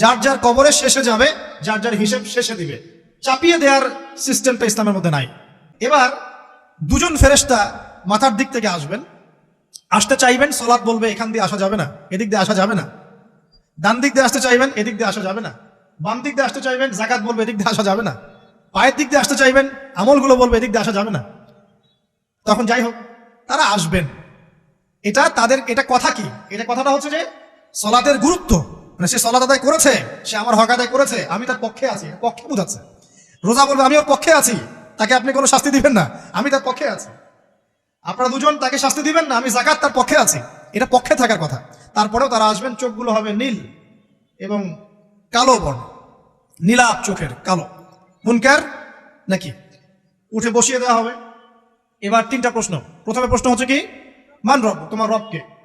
যার যার কবরের শেষে যাবে, যার যার হিসেব শেষে দিবে। চাপিয়ে দেওয়ার সিস্টেমটা ইসলামের মধ্যে নাই। এবার দুজন ফেরেশতা মাথার দিক থেকে আসবেন। আসতে চাইবেন, সলাৎ বলবে, এখান দিয়ে আসা যাবে না, এদিক দিয়ে আসা যাবে না। ডান দিক দিয়ে আসতে চাইবেন, এদিক দিয়ে আসা যাবে না। বাম দিক দিয়ে আসতে চাইবেন, জাকাত বলবে, এদিক দিয়ে আসা যাবে না। পায়ের দিক দিয়ে আসতে চাইবেন, আমলগুলো বলবে, এদিক দিয়ে আসা যাবে না। তখন যাই হোক, তারা আসবেন। এটা তাদের, এটা কথা কি? এটা কথাটা হচ্ছে যে সলাতের গুরুত্ব। মানে সে সলাত আদায় করেছে, সে আমার হক আদায় করেছে, আমি তার পক্ষে আছি, পক্ষে বোঝাচ্ছে। রোজা বলবে আমি ওর পক্ষে আছি, তাকে আপনি কোনো শাস্তি দিবেন না, আমি তার পক্ষে আছি। আপনারা দুজন তাকে শাস্তি দিবেন না, আমি জাকাত তার পক্ষে আছি। এটা পক্ষে থাকার কথা। তারপরেও তারা আসবেন, চোখগুলো হবে নীল এবং কালো বর্ণ নীলাপ চোখের কালো। মুনকার নাকি? উঠে বসিয়ে দেওয়া হবে। এবার তিনটা প্রশ্ন। প্রথমে প্রশ্ন হচ্ছে কি? মান রব, তোমার রবকে।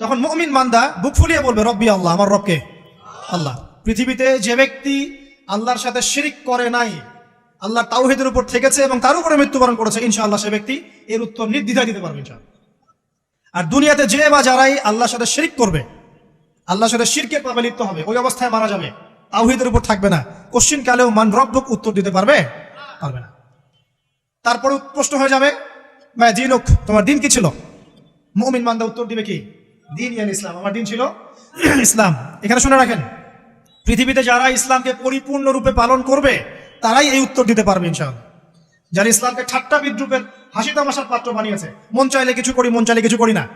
তখন মুমিন মান্দা বুক ফুলিয়ে বলবে, রব্বি আল্লাহ, আমার রবকে। আল্লাহ, পৃথিবীতে যে ব্যক্তি আল্লাহর সাথে শিরিক করে নাই, আল্লাহ তাওহিদের উপর থেকেছে এবং তার উপরে মৃত্যুবরণ করেছে, ইনশাআল্লাহ সে ব্যক্তি এর উত্তর নির্দ্বিধায় দিতে পারবে আর দুনিয়াতে যে বা যারাই আল্লাহর সাথে শিরিক করবে, আল্লাহর সাথে শিরকের পাবে লিপ্ত হবে, ওই অবস্থায় মারা যাবে, তাওহিদের উপর থাকবে না। কোশ্চিন কালেও মান রব্বক উত্তর দিতে পারবে? পারবে না। তারপরে প্রশ্ন হয়ে যাবে ভাই দিনুক তোমার দিন কি ছিল? মুমিন মান্দা উত্তর দিবে কি? দিন ইয়ান ইসলাম, আমার দিন ছিল ইসলাম। এখানে শুনে রাখেন, পৃথিবীতে যারা ইসলামকে পরিপূর্ণরূপে পালন করবে, তারাই এই উত্তর দিতে পারবে ইনশাআল্লাহ। যারা ইসলামকে ঠাট্টা বিদ্রুপের হাসি তামাশার পাত্র বানিয়েছে, মন চাইলে কিছু করি, মন চাইলে কিছু করি না।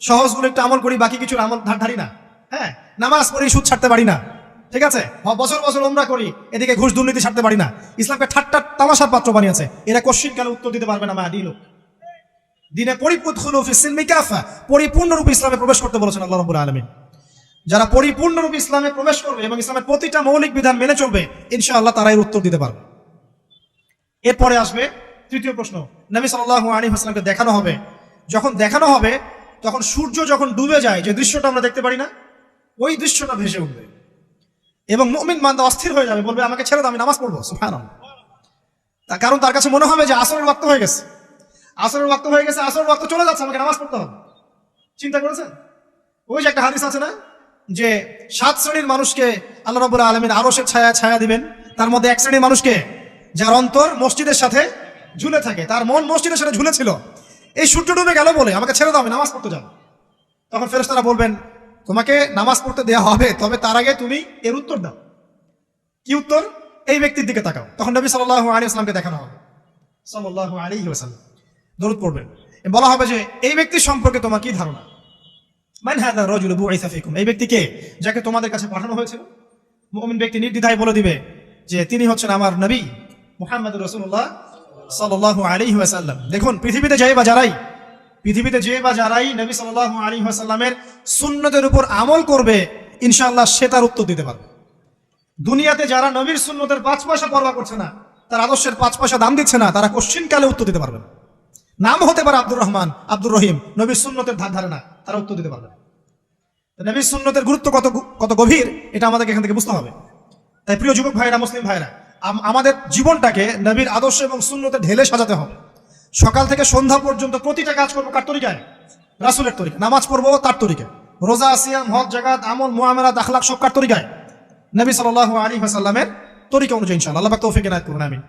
সহজগুলো একটু আমল করি, বাকি কিছু আমল ধার ধারি না। হ্যাঁ নামাজ পড়ি, সুদ ছাড়তে পারি না। ঠিক আছে? বছর বছর ওমরা করি, এদিকে ঘুষ দুর্নীতি ছাড়তে পারি না। ইসলামকে ঠাট্টা তামাশার পাত্র বানিয়েছে। এরা কোশ্চিন কালে উত্তর দিতে পারবে না মা দিল দিনে পরিপূর্ণ পরিপূর্ণরূপে ইসলামে প্রবেশ করতে বলেছেন আল্লাহ রবুল আলমিন। যারা পরিপূর্ণরূপে ইসলামে প্রবেশ করবে এবং ইসলামের প্রতিটা মৌলিক বিধান মেনে চলবে, ইনশাআল্লাহ তারা এর উত্তর দিতে পারবে। এরপরে আসবে তৃতীয় প্রশ্ন। নবী সাল্লাহ আলী হাসলামকে দেখানো হবে। যখন দেখানো হবে, তখন সূর্য যখন ডুবে যায়, যে দৃশ্যটা আমরা দেখতে পারি না, ওই দৃশ্যটা ভেসে উঠবে। এবং মুমিন মান্দা অস্থির হয়ে যাবে, বলবে, আমাকে ছেড়ে দাও, আমি নামাজ পড়ব। সুফান তা কারণ তার কাছে মনে হবে যে আসরের ওয়াক্ত হয়ে গেছে। আসরের ওয়াক্ত হয়ে গেছে, আসরের ওয়াক্ত চলে যাচ্ছে, আমাকে নামাজ পড়তে হবে। চিন্তা করেছেন? ওই যে একটা হাদিস আছে না, যে সাত শ্রেণির মানুষকে আল্লাহ রবুল্লাহ আলমীর আরসের ছায়া ছায়া দিবেন। তার মধ্যে এক শ্রেণির মানুষকে যার অন্তর মসজিদের সাথে ঝুলে থাকে, তার মন মসজিদের সাথে ঝুলেছিল। এই সূর্য ডুবে গেল বলে, আমাকে ছেড়ে দাও, আমি নামাজ পড়তে যাব। তখন ফেরেশতারা বলবেন, তোমাকে নামাজ পড়তে দেওয়া হবে, তবে তার আগে তুমি এর উত্তর দাও। কি উত্তর? এই ব্যক্তির দিকে তাকাও। তখন নবী সাল্লাহ আলী আসলামকে দেখানো হবে। সাল্লাহ আলী ওসাল্লাম দরুদ পড়বেন। বলা হবে যে, এই ব্যক্তির সম্পর্কে তোমার কি ধারণা? মান হাদা রাজুল বুইসা ফিকুম। এই ব্যক্তিকে যাকে তোমাদের কাছে পাঠানো হয়েছিল। মুমিন ব্যক্তি নির্দ্বিধায় বলে দিবে যে, তিনি হচ্ছেন আমার নবী মোহাম্মদ রসুল্লাহ সাল্লাল্লাহু আলাইহি ওয়াসাল্লাম। দেখুন, পৃথিবীতে যে বা যারাই, পৃথিবীতে যে বা যারাই নবী সাল্লাল্লাহু আলাইহি ওয়াসাল্লামের সুন্নতের উপর আমল করবে, ইনশাআল্লাহ সে তার উত্তর দিতে পারবে। দুনিয়াতে যারা নবীর সুন্নতের পাঁচ পয়সা পরোয়া করছে না, তার আদর্শের পাঁচ পয়সা দাম দিচ্ছে না, তারা কোশ্চিন কালে উত্তর দিতে পারবে না। নাম হতে পারে আব্দুর রহমান, আব্দুর রহিম। নবী সুন্নতের ধার ধারে না, তারা উত্তর দিতে পারবে না। তো নবীর সুন্নতের গুরুত্ব কত কত গভীর, এটা আমাদেরকে এখান থেকে বুঝতে হবে। তাই প্রিয় যুবক ভাইরা মুসলিম ভাইরা আমাদের জীবনটাকে নবীর আদর্শ এবং সুন্নতে ঢেলে সাজাতে হবে। সকাল থেকে সন্ধ্যা পর্যন্ত প্রতিটা কাজ করব কার তরিকায়? রাসুলের তরিকা নামাজ পড়ব তার তরিকায়। রোজা, সিয়াম, হজ জাগাত আমল, মুআমেলাত, আখলাক সব কার তরিকায়? নবী সাল্লাল্লাহু আলী ওয়াসাল্লামের তরিকা অনুযায়ী ইনশাআল্লাহ। আল্লাহ তৌফিক এনায়েত করুন, আমিন।